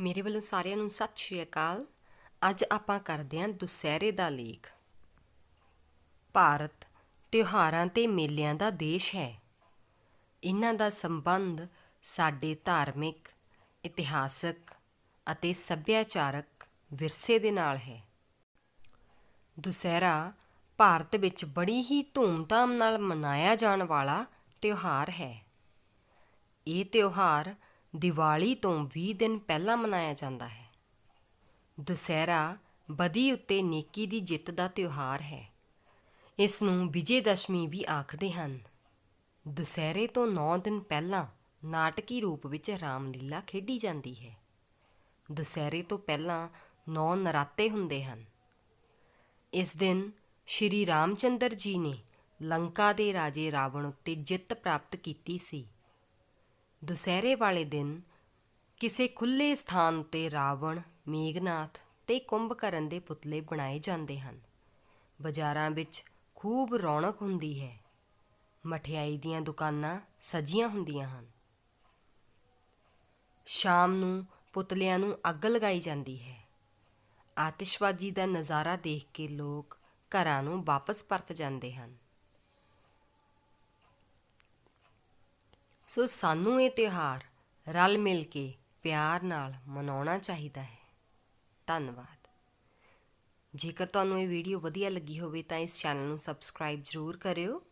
ਮੇਰੇ ਵੱਲੋਂ ਸਾਰਿਆਂ ਨੂੰ ਸਤਿ ਸ਼੍ਰੀ ਅਕਾਲ। ਅੱਜ ਆਪਾਂ ਕਰਦੇ ਹਾਂ ਦੁਸਹਿਰੇ ਦਾ ਲੇਖ। ਭਾਰਤ ਤਿਉਹਾਰਾਂ ਤੇ ਮੇਲਿਆਂ ਦਾ ਦੇਸ਼ ਹੈ। ਇਹਨਾਂ ਦਾ ਸੰਬੰਧ ਸਾਡੇ ਧਾਰਮਿਕ, ਇਤਿਹਾਸਕ ਅਤੇ ਸੱਭਿਆਚਾਰਕ ਵਿਰਸੇ ਦੇ ਨਾਲ ਹੈ। ਦੁਸਹਿਰਾ ਭਾਰਤ ਵਿੱਚ ਬੜੀ ਹੀ ਧੂਮਧਾਮ ਨਾਲ ਮਨਾਇਆ ਜਾਣ ਵਾਲਾ ਤਿਉਹਾਰ ਹੈ। ਇਹ ਤਿਉਹਾਰ ਦੀਵਾਲੀ ਤੋਂ 20 ਦਿਨ ਪਹਿਲਾਂ ਮਨਾਇਆ ਜਾਂਦਾ ਹੈ। ਦੁਸਹਿਰਾ ਬਦੀ ਉੱਤੇ ਨੇਕੀ ਦੀ ਜਿੱਤ ਦਾ ਤਿਉਹਾਰ ਹੈ। ਇਸ ਨੂੰ ਵਿਜੇ ਦਸ਼ਮੀ ਵੀ ਆਖਦੇ ਹਨ। ਦੁਸਹਿਰੇ ਤੋਂ 9 ਦਿਨ ਪਹਿਲਾਂ ਨਾਟਕੀ ਰੂਪ ਵਿੱਚ ਰਾਮਲੀਲਾ ਖੇਡੀ ਜਾਂਦੀ ਹੈ। ਦੁਸਹਿਰੇ ਤੋਂ ਪਹਿਲਾਂ 9 ਨਰਾਤੇ ਹੁੰਦੇ ਹਨ। ਇਸ ਦਿਨ ਸ਼੍ਰੀ ਰਾਮਚੰਦਰ ਜੀ ਨੇ ਲੰਕਾ ਦੇ ਰਾਜੇ ਰਾਵਣ ਉੱਤੇ ਜਿੱਤ ਪ੍ਰਾਪਤ ਕੀਤੀ ਸੀ। ਦੁਸਹਿਰੇ ਵਾਲੇ ਦਿਨ ਕਿਸੇ ਖੁੱਲੇ ਸਥਾਨ ਉੱਤੇ ਰਾਵਣ, ਮੇਘਨਾਥ ਤੇ ਕੁੰਭਕਰਨ ਦੇ ਪੁਤਲੇ ਬਣਾਏ ਜਾਂਦੇ ਹਨ। ਬਾਜ਼ਾਰਾਂ ਵਿੱਚ ਖੂਬ ਰੌਣਕ ਹੁੰਦੀ ਹੈ। ਮਠਿਆਈ ਦੀਆਂ ਦੁਕਾਨਾਂ ਸਜੀਆਂ ਹੁੰਦੀਆਂ ਹਨ। ਸ਼ਾਮ ਨੂੰ ਪੁਤਲਿਆਂ ਨੂੰ ਅੱਗ ਲਗਾਈ ਜਾਂਦੀ ਹੈ। ਆਤਿਸ਼ਬਾਜ਼ੀ ਦਾ ਨਜ਼ਾਰਾ ਦੇਖ ਕੇ ਲੋਕ ਘਰਾਂ ਨੂੰ ਵਾਪਸ ਪਰਤ ਜਾਂਦੇ ਹਨ। ਸੋ ਸਾਨੂੰ ਇਹ ਤਿਉਹਾਰ ਰਲ ਮਿਲ ਕੇ ਪਿਆਰ ਨਾਲ ਮਨਾਉਣਾ ਚਾਹੀਦਾ ਹੈ। ਧੰਨਵਾਦ। ਜੇਕਰ ਤੁਹਾਨੂੰ ਇਹ ਵੀਡੀਓ ਵਧੀਆ ਲੱਗੀ ਹੋਵੇ ਤਾਂ ਇਸ ਚੈਨਲ ਨੂੰ ਸਬਸਕ੍ਰਾਈਬ ਜ਼ਰੂਰ ਕਰਿਓ।